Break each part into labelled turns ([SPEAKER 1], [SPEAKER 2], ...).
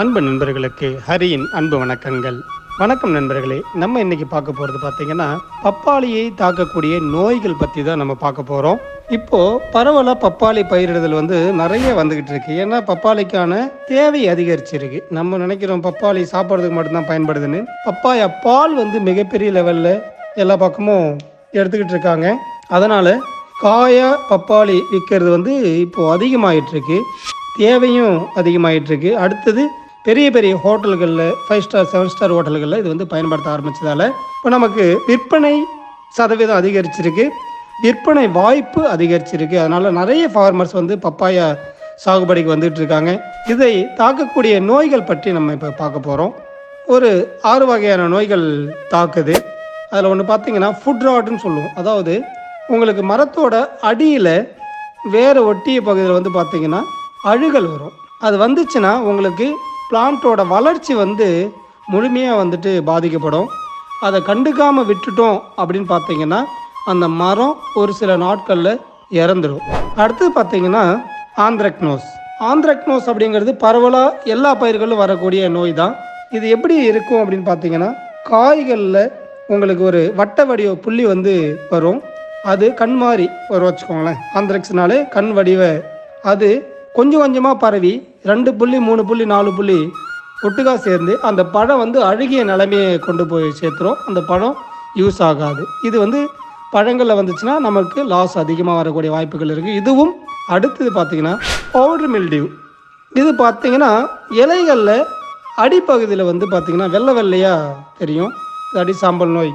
[SPEAKER 1] அன்பு நண்பர்களுக்கு ஹரியின் அன்பு வணக்கங்கள். வணக்கம் நண்பர்களே நம்ம இன்னைக்கு பார்க்க போகிறது பார்த்தீங்கன்னா பப்பாளியை தாக்கக்கூடிய நோய்கள் பற்றி தான் நம்ம பார்க்க போகிறோம் இப்போது பரவலாக பப்பாளி பயிரிடுதல் வந்து நிறைய வந்துக்கிட்டு இருக்கு. ஏன்னா பப்பாளிக்கான தேவை அதிகரிச்சிருக்கு. நம்ம நினைக்கிறோம் பப்பாளி சாப்பிட்றதுக்கு மட்டும்தான் பயன்படுதுன்னு. பப்பாயா பால் வந்து மிகப்பெரிய லெவலில் எல்லா பக்கமும் எடுத்துக்கிட்டு இருக்காங்க. அதனால் காயா பப்பாளி விற்கிறது வந்து இப்போது அதிகமாகிட்டு இருக்கு. தேவையும் அதிகமாகிட்டு இருக்கு. அடுத்தது பெரிய பெரிய ஹோட்டல்களில் ஃபைவ் ஸ்டார் செவன் ஸ்டார் ஹோட்டல்களில் இது வந்து பயன்படுத்த ஆரம்பித்ததால் இப்போ நமக்கு விற்பனை சதவீதம் அதிகரிச்சிருக்கு. விற்பனை வாய்ப்பு அதிகரிச்சிருக்கு. அதனால் நிறைய ஃபார்மர்ஸ் வந்து பப்பாயா சாகுபடிக்கு வந்துட்டு இருக்காங்க. இதை தாக்கக்கூடிய நோய்கள் பற்றி நம்ம இப்போ பார்க்க போகிறோம் ஒரு ஆறு வகையான நோய்கள் தாக்குது. அதில் ஒன்று பார்த்தீங்கன்னா ஃபுட் ராட்னு சொல்லுவோம். அதாவது உங்களுக்கு மரத்தோட அடியில் வேறு ஒட்டிய பகுதியில் வந்து பார்த்திங்கன்னா அழுகல் வரும். அது வந்துச்சுன்னா உங்களுக்கு பிளான்ட்டோட வளர்ச்சி வந்து முழுமையாக வந்துட்டு பாதிக்கப்படும். அதை கண்டுக்காமல் விட்டுட்டோம் அப்படின்னு பார்த்தீங்கன்னா அந்த மரம் ஒரு சில நாட்களில் இறந்துடும் அடுத்து பார்த்தீங்கன்னா ஆந்திரக்னோஸ். ஆந்திரக்னோஸ் அப்படிங்கிறது பரவலாக எல்லா பயிர்களும் வரக்கூடிய நோய் தான் இது எப்படி இருக்கும் அப்படின்னு பார்த்தீங்கன்னா காய்களில் உங்களுக்கு ஒரு வட்ட வடிவ புள்ளி வந்து வரும். அது கண் மாதிரி வரும் வச்சுக்கோங்களேன். ஆந்திரக்ஸ்னாலே கண் வடிவ அது கொஞ்சம் கொஞ்சமாக பரவி ரெண்டு புள்ளி மூணு புள்ளி நாலு புள்ளி ஒட்டுக்காக சேர்ந்து அந்த பழம் வந்து அழுகிய நிலைமையை கொண்டு போய் சேர்த்துரும். அந்த பழம் யூஸ் ஆகாது. இது வந்து பழங்களில் வந்துச்சுன்னா நமக்கு லாஸ் அதிகமாக வரக்கூடிய வாய்ப்புகள் இருக்குது இதுவும் அடுத்தது பார்த்திங்கன்னா பவுடர் மில்டியூ இது பார்த்தீங்கன்னா இலைகளில் அடிப்பகுதியில் வந்து பார்த்திங்கன்னா வெள்ளை வெள்ளையாக தெரியும். அடி சாம்பல் நோய்.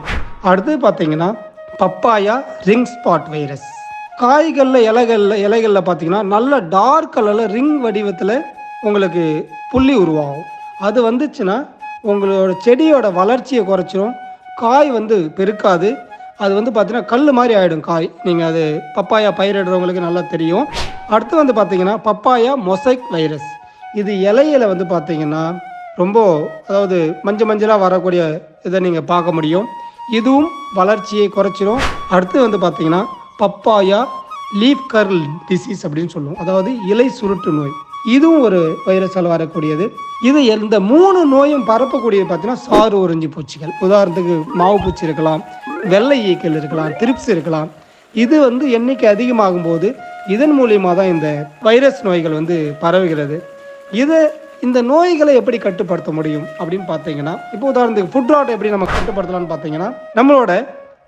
[SPEAKER 1] அடுத்தது பார்த்திங்கன்னா பப்பாயா ரிங் ஸ்பாட் வைரஸ். காய்களில் இலைகளில் இலைகளில் பார்த்தீங்கன்னா நல்ல டார்க் கலரில் ரிங் வடிவத்தில் உங்களுக்கு புள்ளி உருவாகும். அது வந்துச்சுன்னா உங்களோட செடியோட வளர்ச்சியை குறைச்சிரும். காய் வந்து பெருக்காது. அது வந்து பார்த்தீங்கன்னா கல் மாதிரி ஆகிடும் காய். நீங்கள் அது பப்பாயா பயிரிடுறவங்களுக்கு நல்லா தெரியும். அடுத்து வந்து பார்த்தீங்கன்னா பப்பாயா மொசைக் வைரஸ் இது இலையில வந்து பார்த்தீங்கன்னா ரொம்ப அதாவது மஞ்சள் மஞ்சளாக வரக்கூடிய இதை நீங்கள் பார்க்க முடியும். இதுவும் வளர்ச்சியை குறைச்சிரும். அடுத்து வந்து பார்த்தீங்கன்னா பப்பாயா லீஃப் கர்ல் டிசீஸ் அப்படின்னு சொல்லுவோம். அதாவது இலை சுருட்டு நோய். இதுவும் ஒரு வைரஸால் வரக்கூடியது. இது இந்த மூணு நோயும் பரப்பக்கூடியது பார்த்தீங்கன்னா சாறு உறிஞ்சி பூச்சிகள். உதாரணத்துக்கு மாவு பூச்சி இருக்கலாம் வெள்ளை ஈக்கள் இருக்கலாம் திரிப்ஸ் இருக்கலாம். இது வந்து எண்ணிக்கை அதிகமாகும் போது இதன் மூலியமாக தான் இந்த வைரஸ் நோய்கள் வந்து பரவுகிறது. இது இந்த நோய்களை எப்படி கட்டுப்படுத்த முடியும் அப்படின்னு பார்த்தீங்கன்னா இப்போ உதாரணத்துக்கு ஃபுட் ராட் எப்படி நம்ம கட்டுப்படுத்தலாம்னு பார்த்தீங்கன்னா நம்மளோட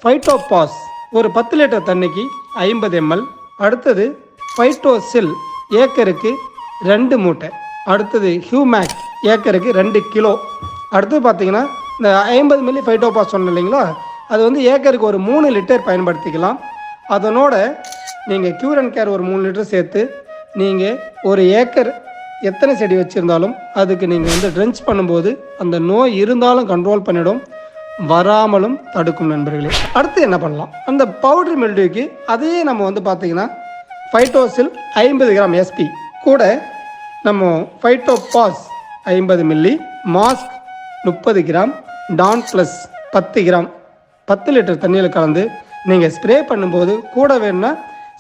[SPEAKER 1] ஃபைட்டோபாஸ் ஒரு பத்து லிட்டர் தண்ணிக்கு ஐம்பது எம்எல் அடுத்தது ஃபைட்டோசில் ஏக்கருக்கு ரெண்டு மூட்டை அடுத்தது ஹியூமேக் ஏக்கருக்கு ரெண்டு கிலோ. அடுத்தது பார்த்தீங்கன்னா இந்த ஐம்பது மில்லி ஃபைட்டோபாஸ் சொன்னேன் இல்லைங்களா? அது வந்து ஏக்கருக்கு ஒரு மூணு லிட்டர் பயன்படுத்திக்கலாம். அதனோட நீங்கள் க்யூர் அண்ட் கேர் ஒரு மூணு லிட்டர் சேர்த்து நீங்கள் ஒரு ஏக்கர் எத்தனை செடி வச்சுருந்தாலும் அதுக்கு நீங்கள் வந்து ட்ரென்ச் பண்ணும்போது அந்த நோய் இருந்தாலும் கண்ட்ரோல் பண்ணிடும். வராமலும் தடுக்கும் நண்பர்களே. அடுத்து என்ன பண்ணலாம்? அந்த பவுடர் மில்டியூக்கு அதையே நம்ம வந்து பார்த்தீங்கன்னா ஃபைட்டோசில் ஐம்பது கிராம் எஸ்பி கூட நம்ம ஃபைட்டோபாஸ் ஐம்பது மில்லி மாஸ்க் முப்பது கிராம் டான் ப்ளஸ் பத்து கிராம். பத்து லிட்டர் தண்ணியில் கலந்து நீங்கள் ஸ்ப்ரே பண்ணும்போது கூட வேணும்னா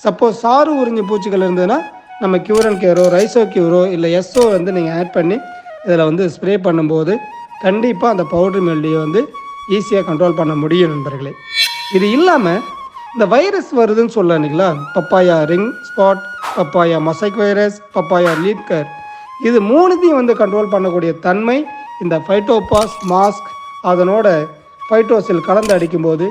[SPEAKER 1] சப்போஸ் சாறு உறிஞ்சி பூச்சிகள் இருந்ததுன்னா நம்ம கியூரன் கேரோ ரைசோ கியூரோ இல்லை எஸ்ஓ வந்து நீங்கள் ஆட் பண்ணி இதில் வந்து ஸ்ப்ரே பண்ணும்போது கண்டிப்பாக அந்த பவுடர் மெல்டியை வந்து ஈஸியாக கண்ட்ரோல் பண்ண முடியும் நண்பர்களே. இது இல்லாமல் இந்த வைரஸ் வருதுன்னு சொல்லணுங்களா papaya ring spot papaya mosaic virus papaya லீட்கர் இது மூணுத்தையும் வந்து கண்ட்ரோல் பண்ணக்கூடிய தன்மை இந்த ஃபைட்டோபாஸ் மாஸ்க் அதனோட ஃபைட்டோசில் கலந்து அடிக்கும்போது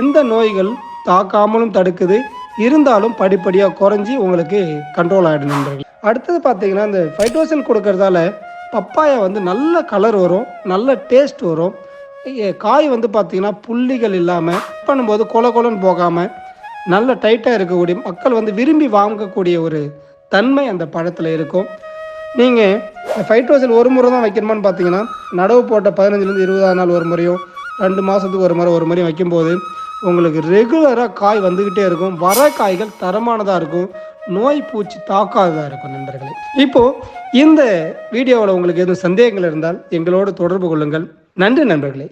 [SPEAKER 1] இந்த நோய்கள் தாக்காமலும் தடுக்குது இருந்தாலும் படிப்படியாக குறைஞ்சி உங்களுக்கு கண்ட்ரோல் ஆகிடும் நண்பர்கள். அடுத்தது பார்த்தீங்கன்னா இந்த ஃபைட்டோசில் கொடுக்கறதால பப்பாயா வந்து நல்ல கலர் வரும் நல்ல டேஸ்ட் வரும் காய் வந்து பார்த்தீங்கன்னா புள்ளிகள் இல்லாமல் பண்ணும்போது கொல கொலன்னு போகாமல் நல்ல டைட்டாக இருக்கக்கூடிய மக்கள் வந்து விரும்பி வாங்கக்கூடிய ஒரு தன்மை அந்த பழத்தில் இருக்கும். நீங்கள் ஃபைட்ரோசல் ஒரு முறை தான் வைக்கணுமான்னு பார்த்தீங்கன்னா நடவு போட்ட பதினஞ்சுலேருந்து இருபதாம் நாள் ஒரு முறையும் ரெண்டு மாதத்துக்கு ஒரு முறை ஒரு முறையும் வைக்கும்போது உங்களுக்கு ரெகுலராக காய் வந்துக்கிட்டே இருக்கும். வர காய்கள் தரமானதாக இருக்கும். நோய் பூச்சி தாக்காததாக இருக்கும் நண்பர்களே. இப்போது இந்த வீடியோவில் உங்களுக்கு எதுவும் சந்தேகங்கள் இருந்தால் எங்களோடு தொடர்பு கொள்ளுங்கள். நன்றி நண்பர்களே.